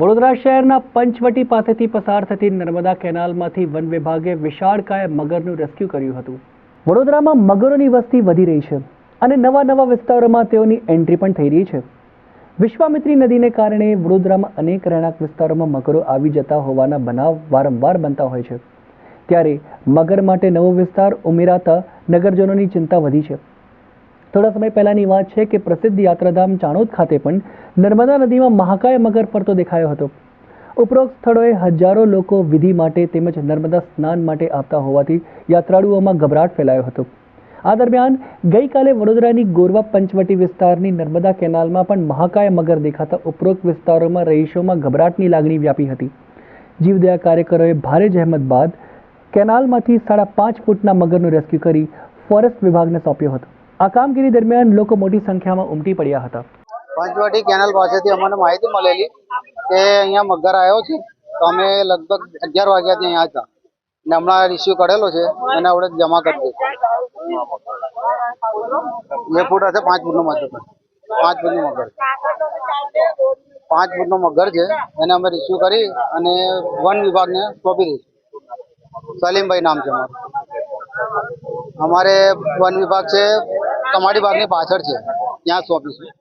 વડોદરા શહેરના પંચવટી પાસેથી પસાર થતી નર્મદા કેનાલમાંથી વન વિભાગે વિશાળકાય મગરનું રેસ્ક્યુ કર્યું હતું. વડોદરામાં મગરોની વસ્તી વધી રહી છે અને નવા નવા વિસ્તારોમાં તેઓની એન્ટ્રી પણ થઈ રહી છે. વિશ્વામિત્રી નદીને કારણે વડોદરામાં અનેક રહેણાંક વિસ્તારોમાં મગરો આવી જતા હોવાના બનાવ વારંવાર બનતા હોય છે. ત્યારે મગર માટે નવો વિસ્તાર ઉમેરાતા નગરજનોની ચિંતા વધી છે. થોડા સમય પહેલાની વાત છે કે પ્રસિદ્ધ યાત્રાધામ ચાણોદ ખાતે પણ નર્મદા નદીમાં મહાકાય મગર ફરતો દેખાયો હતો. ઉપરોક્ત સ્થળોએ હજારો લોકો વિધિ માટે તેમજ નર્મદા સ્નાન માટે આવતા હોવાથી યાત્રાળુઓમાં ગભરાટ ફેલાયો હતો. આ દરમિયાન ગઈકાલે વડોદરાની ગોરવા પંચવટી વિસ્તારની નર્મદા કેનાલમાં પણ મહાકાય મગર દેખાતા ઉપરોક્ત વિસ્તારોમાં રહીશોમાં ગભરાટની લાગણી વ્યાપી હતી. જીવદયા કાર્યકરોએ ભારે જહેમત બાદ કેનાલમાંથી સાડા પાંચ ફૂટના મગરનું રેસ્ક્યુ કરી ફોરેસ્ટ વિભાગને સોંપ્યો હતો. આ કામગીરી દરમિયાન લોકો મોટી સંખ્યામાં ઉમટી પડ્યા હતા. પંચવટી કેનાલ પાસેથી અમને માહિતી મળેલી કે અહીંયા મગર આવ્યો છે. તો અમે લગભગ અગિયાર વાગ્યાથી અહીંયા હતા. ને હમણાં રિસીવ કરેલો છે એને આપણે જમા કરી દઈશું બે ફૂટ હશે, પાંચ ફૂટનો મગર. પાંચ ફૂટનો મગર. પાંચ ફૂટનો મગર છે. એને અમે રિસીવ કરી અને વન વિભાગને સોંપી દઈશું. સલીમભાઈ નામ છે અમારું. અમારે વન વિભાગ છે કમાડી બાગની પાછળ છે. ત્યાં સોંપીશું